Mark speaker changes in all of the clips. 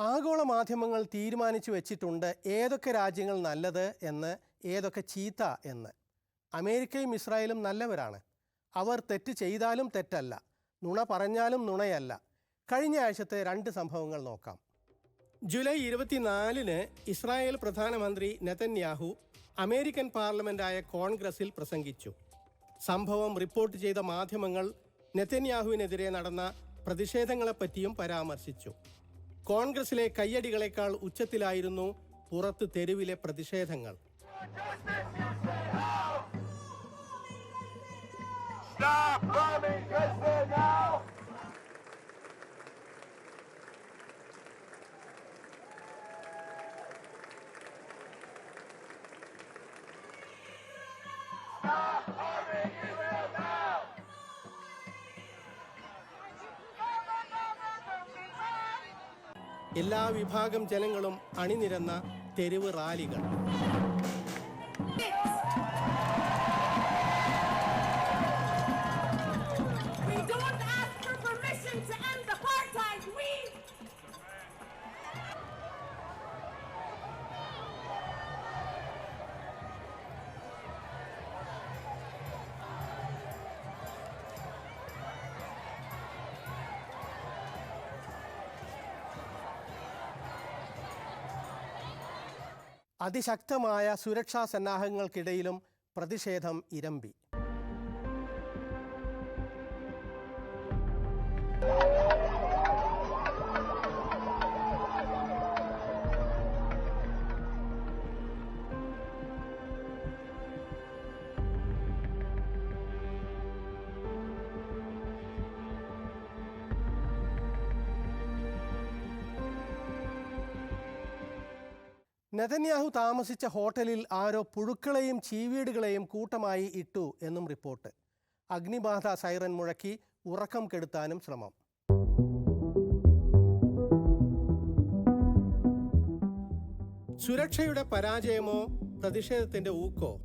Speaker 1: ആഗോള മാധ്യമങ്ങൾ തീരുമാനിച്ചു വെച്ചിട്ടുണ്ട് ഏതൊക്കെ രാജ്യങ്ങൾ നല്ലത് എന്ന് ഏതൊക്കെ ചീത്ത എന്ന്. അമേരിക്കയും ഇസ്രായേലും നല്ലവരാണ്. അവർ തെറ്റ് ചെയ്താലും തെറ്റല്ല നുണ പറഞ്ഞാലും നുണയല്ല. കഴിഞ്ഞ ആഴ്ചത്തെ രണ്ട് സംഭവങ്ങൾ നോക്കാം. ജൂലൈ ഇരുപത്തിനാലിന് ഇസ്രായേൽ പ്രധാനമന്ത്രി നെതന്യാഹു അമേരിക്കൻ പാർലമെന്റായ കോൺഗ്രസിൽ പ്രസംഗിച്ചു. സംഭവം റിപ്പോർട്ട് ചെയ്ത മാധ്യമങ്ങൾ നെതന്യാഹുവിനെതിരെ നടന്ന പ്രതിഷേധങ്ങളെപ്പറ്റിയും പരാമർശിച്ചു. കോൺഗ്രസിലെ കയ്യടികളെക്കാൾ ഉച്ചത്തിലായിരുന്നു പുറത്ത് തെരുവിലെ പ്രതിഷേധങ്ങൾ
Speaker 2: Stop bombing Gaza now!
Speaker 1: എല്ലാ വിഭാഗം ജനങ്ങളും അണിനിരന്ന തെരുവ് റാലികൾ. അതിശക്തമായ സുരക്ഷാ സന്നാഹങ്ങൾക്കിടയിലും പ്രതിഷേധം ഇരമ്പി. നെതന്യാഹു താമസിച്ച ഹോട്ടലിൽ ആരോ പുഴുക്കളെയും ചീവീടുകളെയും കൂട്ടമായി ഇട്ടു എന്നും റിപ്പോർട്ട്. അഗ്നിബാധ സൈറൻ മുഴക്കി ഉറക്കം കെടുത്താനും ശ്രമം. സുരക്ഷയുടെ പരാജയമോ പ്രതിഷേധത്തിന്റെ ഊക്കോ?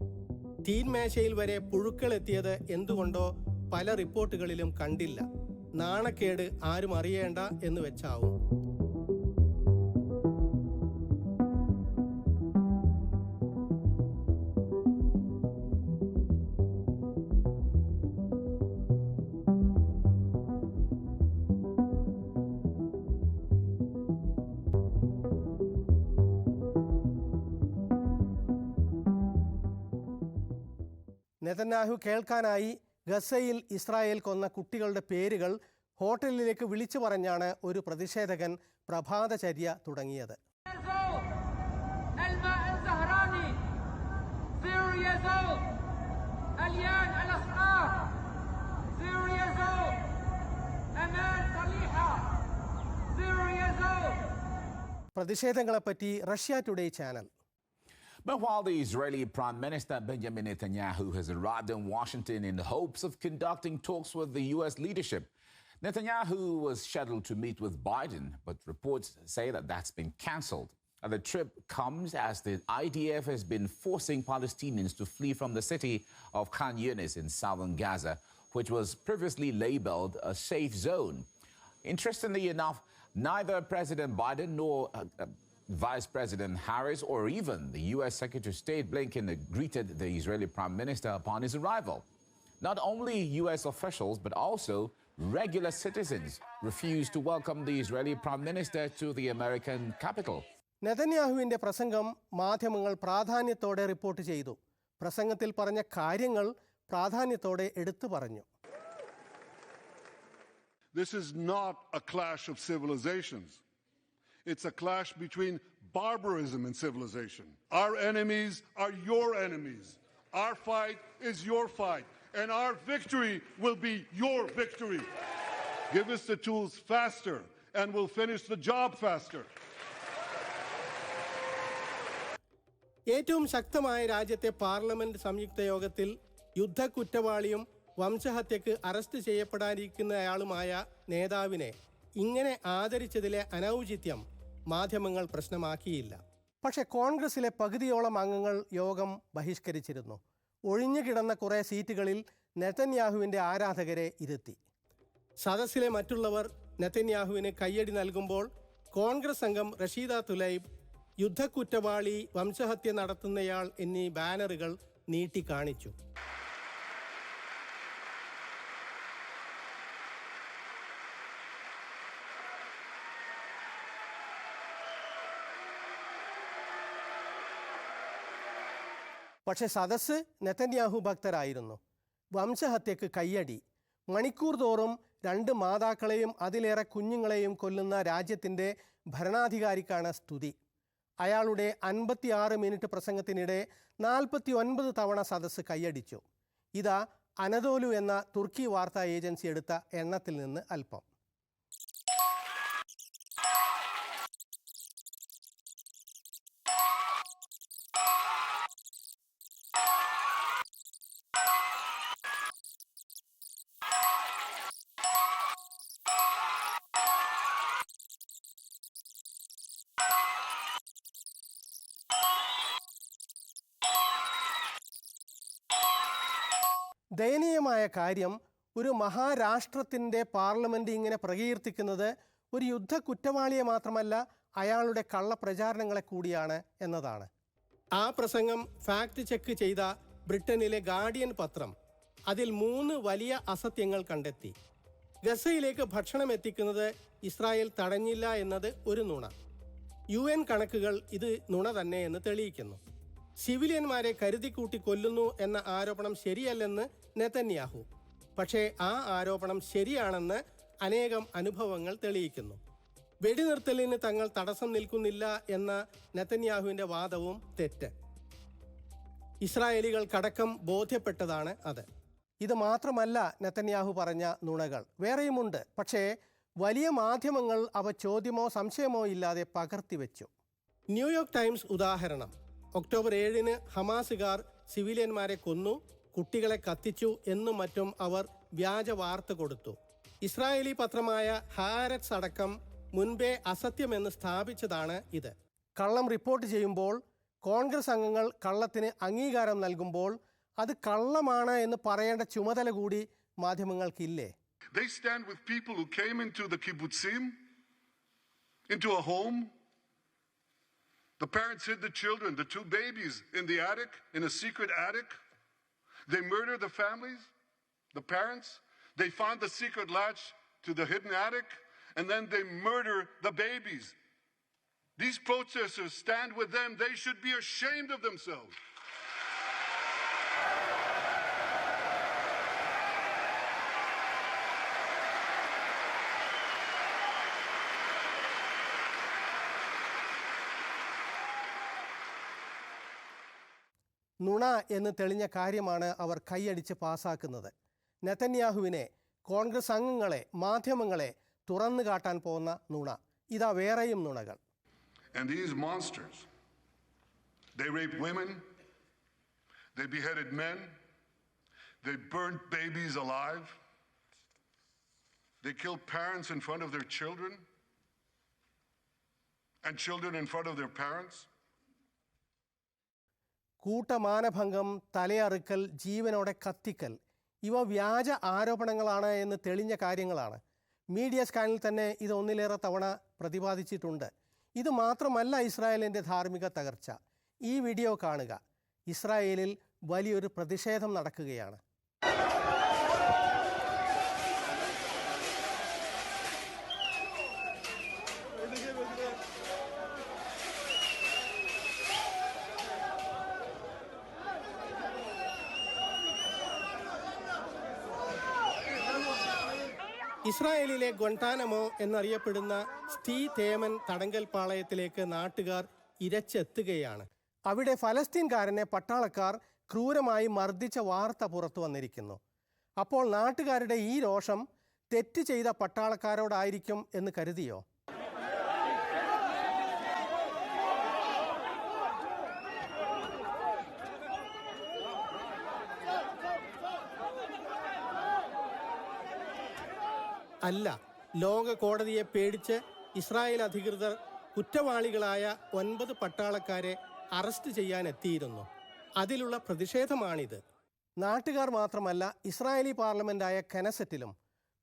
Speaker 1: തീൻമേശയിൽ വരെ പുഴുക്കൾ എത്തിയത് എന്തുകൊണ്ടോ പല റിപ്പോർട്ടുകളിലും കണ്ടില്ല. നാണക്കേട് ആരും അറിയേണ്ട എന്ന് വെച്ചാവും. നെതന്യാഹു കേൾക്കാനായി ഗസയിൽ ഇസ്രായേൽ കൊന്ന കുട്ടികളുടെ പേരുകൾ ഹോട്ടലിലേക്ക് വിളിച്ചു പറഞ്ഞാണ് ഒരു പ്രതിഷേധകൻ പ്രഭാതചര്യ തുടങ്ങിയത്. പ്രതിഷേധങ്ങളെപ്പറ്റി Russia today channel
Speaker 3: But while the Israeli Prime Minister Benjamin Netanyahu has arrived in Washington in hopes of conducting talks with the U.S. leadership, Netanyahu was scheduled to meet with Biden, but reports say that that's been cancelled. The trip comes as the IDF has been forcing Palestinians to flee from the city of Khan Yunis in southern Gaza, which was previously labeled a safe zone. Interestingly enough, neither President Biden nor uh, uh, Vice President Harris or even the U.S. Secretary of State Blinken greeted the Israeli Prime Minister upon his arrival. Not only U.S. officials, but also regular citizens refused to welcome the Israeli Prime Minister to the American capital.
Speaker 1: നെതന്യാഹുവിൻ്റെ പ്രസംഗം മാധ്യമങ്ങൾ പ്രാധാന്യത്തോടെ report ചെയ്തു പ്രസംഗത്തിൽ പറഞ്ഞ കാര്യങ്ങൾ പ്രാധാന്യത്തോടെ എടുത്തു പറഞ്ഞു
Speaker 4: This is not a clash of civilizations. It's a clash between barbarism and civilization. Our enemies are your enemies. Our fight is your fight. And our victory will be your victory. Give us the tools faster, and we'll finish the job faster.
Speaker 1: ഏറ്റവും ശക്തമായ രാജ്യത്തെ parliament സംയുക്ത യോഗത്തിൽ വംശഹത്യക്ക് arrest ചെയ്യപ്പെടാനിരിക്കുന്നയാളുമായ നേതാവിനെ ഇങ്ങനെ ആദരിച്ചതിലെ അനൗചിത്യം മാധ്യമങ്ങൾ പ്രശ്നമാക്കിയില്ല. പക്ഷേ കോൺഗ്രസിലെ പകുതിയോളം അംഗങ്ങൾ യോഗം ബഹിഷ്കരിച്ചിരുന്നു. ഒഴിഞ്ഞുകിടന്ന കുറേ സീറ്റുകളിൽ നെതന്യാഹുവിന്റെ ആരാധകരെ ഇരുത്തി. സദസ്സിലെ മറ്റുള്ളവർ നെതന്യാഹുവിന് കയ്യടി നൽകുമ്പോൾ കോൺഗ്രസ് അംഗം റഷീദ തുലൈബ് യുദ്ധക്കുറ്റവാളി വംശഹത്യ നടത്തുന്നയാൾ എന്നീ ബാനറുകൾ നീട്ടി പക്ഷെ സദസ് നെതന്യാഹു ഭക്തരായിരുന്നു. വംശഹത്യക്ക് കയ്യടി. മണിക്കൂർ തോറും രണ്ട് മാതാക്കളെയും അതിലേറെ കുഞ്ഞുങ്ങളെയും കൊല്ലുന്ന രാജ്യത്തിന്റെ ഭരണാധികാരിക്കാണ് സ്തുതി. അയാളുടെ അൻപത്തിയാറ് മിനിറ്റ് പ്രസംഗത്തിനിടെ നാൽപ്പത്തി ഒൻപത് തവണ സദസ് കയ്യടിച്ചു. ഇതാ അനതോലു എന്ന തുർക്കി വാർത്താ ഏജൻസി എടുത്ത എണ്ണത്തിൽ നിന്ന് അല്പം. ദയനീയമായ കാര്യം ഒരു മഹാരാഷ്ട്രത്തിന്റെ പാർലമെന്റ് ഇങ്ങനെ പ്രകീർത്തിക്കുന്നത് ഒരു യുദ്ധ കുറ്റവാളിയെ മാത്രമല്ല അയാളുടെ കള്ളപ്രചാരണങ്ങളെ കൂടിയാണ് എന്നതാണ്. ആ പ്രസംഗം ഫാക്ട് ചെക്ക് ചെയ്ത ബ്രിട്ടനിലെ ഗാർഡിയൻ പത്രം അതിൽ മൂന്ന് വലിയ അസത്യങ്ങൾ കണ്ടെത്തി. ഗസയിലേക്ക് ഭക്ഷണം എത്തിക്കുന്നത് ഇസ്രായേൽ തടഞ്ഞില്ല എന്നത് ഒരു നുണ. യു കണക്കുകൾ ഇത് നുണ തന്നെ എന്ന് തെളിയിക്കുന്നു. സിവിലിയന്മാരെ കരുതിക്കൂട്ടി കൊല്ലുന്നു എന്ന ആരോപണം ശരിയല്ലെന്ന് നെതന്യാഹു. പക്ഷേ ആ ആരോപണം ശരിയാണെന്ന് അനേകം അനുഭവങ്ങൾ തെളിയിക്കുന്നു. വെടിനിർത്തലിന് തങ്ങൾ തടസ്സം നിൽക്കുന്നില്ല എന്ന നെതന്യാഹുവിന്റെ വാദവും തെറ്റ്. ഇസ്രായേലികൾ കടക്കം ബോധ്യപ്പെട്ടതാണ് അത്. ഇത് മാത്രമല്ല നെതന്യാഹു പറഞ്ഞ നുണകൾ. വേറെയുമുണ്ട്. പക്ഷേ വലിയ മാധ്യമങ്ങൾ അവ ചോദ്യമോ സംശയമോ ഇല്ലാതെ പകർത്തിവെച്ചു. ന്യൂയോർക്ക് ടൈംസ് ഉദാഹരണം. ഒക്ടോബർ ഏഴിന് ഹമാസുകാർ സിവിലിയന്മാരെ കൊന്നു കുട്ടികളെ കത്തിച്ചു എന്നും മറ്റും അവർ വ്യാജ വാർത്ത കൊടുത്തു ഇസ്രായേലി പത്രമായ ഹാരറ്റ്സ് അടക്കം മുൻപേ അസത്യമെന്ന് സ്ഥാപിച്ചതാണ് ഇത് കള്ളം റിപ്പോർട്ട് ചെയ്യുമ്പോൾ കോൺഗ്രസ് അംഗങ്ങൾ കള്ളത്തിന് അംഗീകാരം നൽകുമ്പോൾ അത് കള്ളമാണ് എന്ന് പറയേണ്ട ചുമതല കൂടി മാധ്യമങ്ങൾക്കില്ലേ
Speaker 4: They stand with people who came into the kibbutzim, into a home. The parents hid the children, the two babies, in the attic, in a secret attic. They murder the families, the parents. They find the secret latch to the hidden attic, and then they murder the babies. These protesters stand with them. They should be ashamed of themselves.
Speaker 1: നുണ എന്ന് തെളിഞ്ഞ കാര്യമാണ് അവർ കൈയടിച്ച് പാസാക്കുന്നത് നെതന്യാഹുവിനെ കോൺഗ്രസ് അംഗങ്ങളെ മാധ്യമങ്ങളെ തുറന്നു കാട്ടാൻ പോകുന്ന നുണ ഇതാ വേറെയും നുണകൾ
Speaker 4: And these monsters, they raped women, they beheaded men, they burnt babies alive, they killed parents in front of their children, and children in front of their parents.
Speaker 1: കൂട്ടമാനഭംഗം തലയറുക്കൽ ജീവനോടെ കത്തിക്കൽ ഇവ വ്യാജ ആരോപണങ്ങളാണ് എന്ന് തെളിഞ്ഞ കാര്യങ്ങളാണ്. മീഡിയ സ്കാനിൽ തന്നെ ഇത് ഒന്നിലേറെ തവണ പ്രതിപാദിച്ചിട്ടുണ്ട്. ഇത് മാത്രമല്ല ഇസ്രായേലിന്റെ ധാർമ്മിക തകർച്ച. ഈ വീഡിയോ കാണുക. ഇസ്രായേലിൽ വലിയൊരു പ്രതിഷേധം നടക്കുകയാണ്. ഇസ്രായേലിലെ ഗൊണ്ടാനമോ എന്നറിയപ്പെടുന്ന സ്റ്റീ തേമൻ തടങ്കൽ പാളയത്തിലേക്ക് നാട്ടുകാർ ഇരച്ചെത്തുകയാണ്. അവിടെ ഫലസ്തീൻകാരനെ പട്ടാളക്കാർ ക്രൂരമായി മർദ്ദിച്ച വാർത്ത പുറത്തു വന്നിരിക്കുന്നു. അപ്പോൾ നാട്ടുകാരുടെ ഈ രോഷം തെറ്റ് ചെയ്ത പട്ടാളക്കാരോടായിരിക്കും എന്ന് കരുതിയോ? അല്ല. ലോക കോടതിയെ പേടിച്ച് ഇസ്രായേൽ അധികൃതർ കുറ്റവാളികളായ ഒൻപത് പട്ടാളക്കാരെ അറസ്റ്റ് ചെയ്യാൻ എത്തിയിരുന്നു അതിലുള്ള പ്രതിഷേധമാണിത്. നാട്ടുകാർ മാത്രമല്ല ഇസ്രായേലി പാർലമെന്റായ കനസറ്റിലും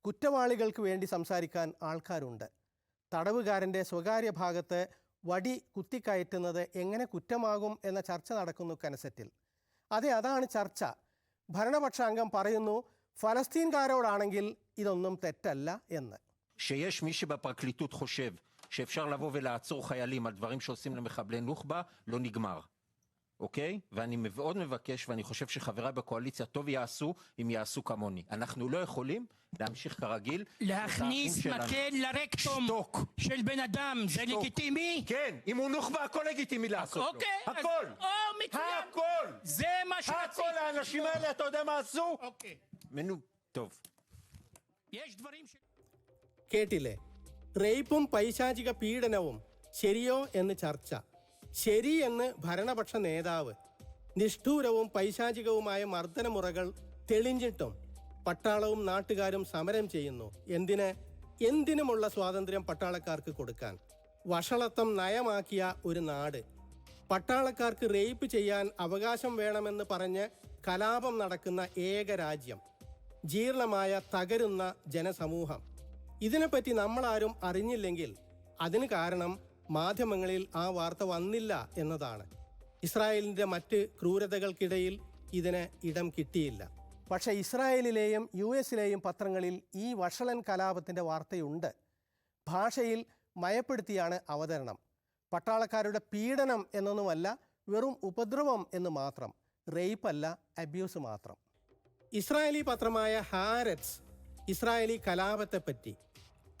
Speaker 1: കുറ്റവാളികൾക്ക് വേണ്ടി സംസാരിക്കാൻ ആൾക്കാരുണ്ട്. തടവുകാരന്റെ സ്വകാര്യ ഭാഗത്ത് വടി കുത്തിക്കയറ്റുന്നത് എങ്ങനെ കുറ്റമാകും എന്ന ചർച്ച നടക്കുന്നു കനസറ്റിൽ. അതെ അതാണ് ചർച്ച. ഭരണപക്ഷാംഗം പറയുന്നു ഫലസ്തീൻകാരോടാണെങ്കിൽ ഇതൊന്നും തെറ്റല്ല എന്ന്
Speaker 5: שיש מי שבפרקליטות חושב שאפשר לבוא ולעצור חיילים על דברים שעושים למחבלי נוח'בה, לא נגמר. אוקיי? ואני מאוד מבקש, ואני חושב שחבריי בקואליציה טוב יעשו אם יעשו כמוני. אנחנו לא יכולים להמשיך כרגיל. את
Speaker 6: להכניס
Speaker 5: האחים שלנו.
Speaker 6: מקל לרקטום
Speaker 5: שתוק.
Speaker 6: של בן אדם זה
Speaker 5: שתוק.
Speaker 6: לגיטימי?
Speaker 5: כן, אם הוא נוח'בה הכל לגיטימי לעשות לו.
Speaker 6: אוקיי. אז-
Speaker 5: הכל.
Speaker 6: או, מצוין.
Speaker 5: הכל.
Speaker 6: זה מה שרציתי.
Speaker 5: הכל האנשים האלה, אתה יודע מה עשו?
Speaker 6: אוקיי.
Speaker 1: കേട്ടില്ലേ? റേപ്പും പൈശാചിക പീഡനവും ശരിയോ എന്ന് ചർച്ച. ശരി എന്ന് ഭരണപക്ഷ നേതാവ്. നിഷ്ഠൂരവും പൈശാചികവുമായ മർദ്ദനമുറകൾ തെളിഞ്ഞിട്ടും പട്ടാളവും നാട്ടുകാരും സമരം ചെയ്യുന്നു. എന്തിന്? എന്തിനുമുള്ള സ്വാതന്ത്ര്യം പട്ടാളക്കാർക്ക് കൊടുക്കാൻ? വഷളത്വം നയമാക്കിയ ഒരു നാട്. പട്ടാളക്കാർക്ക് റേപ്പ് ചെയ്യാൻ അവകാശം വേണമെന്ന് പറഞ്ഞ് കലാപം നടക്കുന്ന ഏക രാജ്യം. ജീർണമായ തകരുന്ന ജനസമൂഹം. ഇതിനെപ്പറ്റി നമ്മളാരും അറിഞ്ഞില്ലെങ്കിൽ അതിന് കാരണം മാധ്യമങ്ങളിൽ ആ വാർത്ത വന്നില്ല എന്നതാണ്. ഇസ്രായേലിന്റെ മറ്റ് ക്രൂരതകൾക്കിടയിൽ ഇതിന് ഇടം കിട്ടിയില്ല. പക്ഷേ ഇസ്രായേലിലെയും യു എസിലെയും പത്രങ്ങളിൽ ഈ വഷളൻ കലാപത്തിന്റെ വാർത്തയുണ്ട്. ഭാഷയിൽ മയപ്പെടുത്തിയാണ് അവതരണം. പട്ടാളക്കാരുടെ പീഡനം എന്നൊന്നുമല്ല വെറും ഉപദ്രവം എന്ന് മാത്രം റേപ്പല്ല അബ്യൂസ് മാത്രം. ഇസ്രായേലി പത്രമായ ഹാരറ്റ്സ് ഇസ്രായേലി കലാപത്തെപ്പറ്റി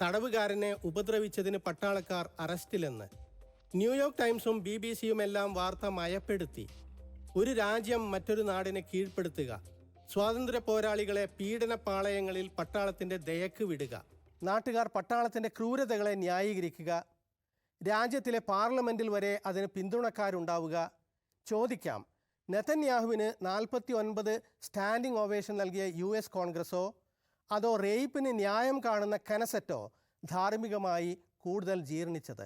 Speaker 1: തടവുകാരനെ ഉപദ്രവിച്ചതിന് പട്ടാളക്കാർ അറസ്റ്റിലെന്ന് ന്യൂയോർക്ക് ടൈംസും ബി ബി സിയുമെല്ലാം വാർത്ത മയപ്പെടുത്തി. ഒരു രാജ്യം മറ്റൊരു നാടിനെ കീഴ്പ്പെടുത്തുക സ്വാതന്ത്ര്യ പോരാളികളെ പീഡന പാളയങ്ങളിൽ പട്ടാളത്തിന്റെ ദയക്ക് വിടുക നാട്ടുകാർ പട്ടാളത്തിന്റെ ക്രൂരതകളെ ന്യായീകരിക്കുക രാജ്യത്തിലെ പാർലമെന്റിൽ വരെ അതിന് പിന്തുണക്കാരുണ്ടാവുക ചോദിക്കാം. നെതന്യാഹുവിന് നാൽപ്പത്തി ഒൻപത് സ്റ്റാൻഡിംഗ് ഓവേഷൻ നൽകിയ യു എസ് കോൺഗ്രസോ അതോ റേപ്പിന് ന്യായം കാണുന്ന കനസറ്റോ ധാർമ്മികമായി കൂടുതൽ ജീർണിച്ചത്?